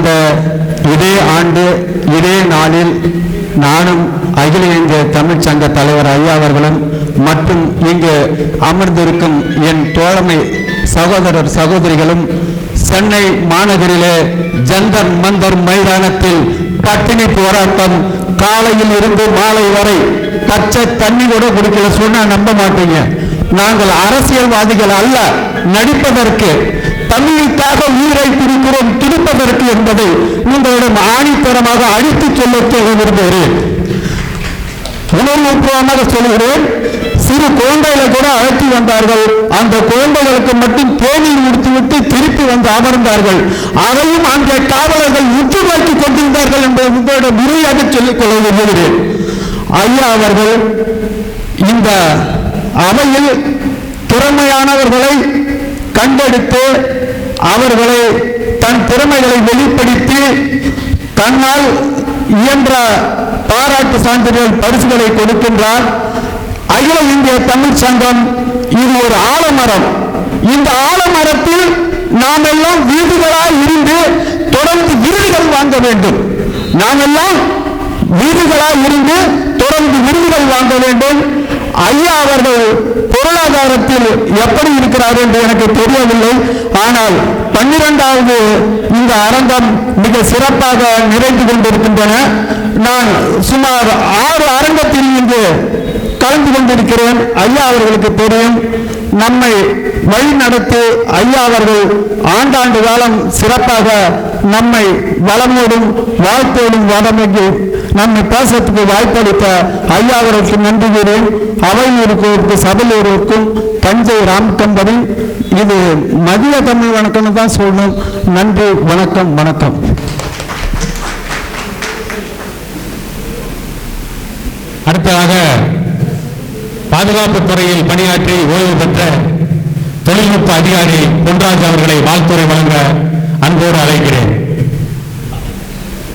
கடந்த இதே ஆண்டு இதே நாளில் நானும் அகில இந்திய தமிழ் சங்க தலைவர் ஐயா அவர்களும் மற்றும் இங்கு அமர்ந்திருக்கும் என் தோழமை சகோதரர் சகோதரிகளும் சென்னை மாநகரிலே ஜந்தர் மந்தர் மைதானத்தில் பட்டினி போராட்டம் காலையில் இருந்து மாலை வரை பச்சை தண்ணி கூட குடிக்கல. சொன்னா நம்ப மாட்டீங்க. நாங்கள் அரசியல்வாதிகள் அல்ல நடிப்பதற்கு தமிழுக்காக உயிரை பிடிக்கிறோம் துடிப்பதற்கு என்பதை உங்களிடம் ஆணித்தரமாக அழித்து சொல்ல விரும்புகிறேன். உணர்வுபூர்வமாக சொல்கிறேன் சிறு குழந்தைகளை கூட அழைத்து வந்தார்கள். அந்த குழந்தைகளுக்கு மட்டும் தேநீர் முடித்துவிட்டு திருப்பி வந்து அமர்ந்தார்கள். அதையும் அங்கே காவலர்கள் உற்று பார்த்துக் கொண்டிருந்தார்கள் என்பதை உங்களிடம் உறுதியாக சொல்லிக் கொள்ள விரும்புகிறேன். ஐயா அவர்கள் இந்த அவையில் திறமையானவர்களை கண்டெடுத்து அவர்களை திறமைகளை வெளிப்படுத்தி தன்னால் இயன்ற பாராட்டு சான்றிதழ் பரிசுகளை கொடுக்கின்றார். அகில இந்திய தமிழ் சங்கம் இது ஒரு ஆலமரம். இந்த ஆலமரத்தில் நாம் எல்லாம் வீடுகளாய் இருந்து தொடர்ந்து விருதுகள் வாங்க வேண்டும். நாம் எல்லாம் வீடுகளாய் இருந்து தொடர்ந்து விருதுகள் வாங்க வேண்டும். ஐயா அவர்கள் பொருளாதாரத்தில் எப்படி இருக்கிறார் என்று எனக்கு தெரியவில்லை. ஆனால் பன்னிரெண்டாவது இந்த அரங்கம் மிக சிறப்பாக நிறைந்து கொண்டிருக்கின்றன. நான் சுமார் ஆறு அரங்கத்தில் இங்கு கலந்து கொண்டிருக்கிறேன். ஐயா அவர்களுக்கு தெரியும். நம்மை வழி நடத்தி ஐயா அவர்கள் ஆண்டாண்டு காலம் சிறப்பாக நம்மை வளமோடும் வாழ்த்தோடும் வளமைக்கு நம்மை பேசுறதுக்கு வாய்ப்பளித்த ஐயா அவர்களுக்கு நன்றி கூறேன் அவையில் தஞ்சை ராமத்தம்பதி இது மதிய தமிழ் வணக்கம்னு தான் சொல்லணும். நன்றி வணக்கம் வணக்கம். அடுத்ததாக பாதுகாப்பு துறையில் பணியாற்றி ஓய்வு பெற்ற தொழில்நுட்ப அதிகாரி பொன்ராஜ் அவர்களை வாழ்த்துறை வழங்க அன்போடு அழைக்கிறேன்.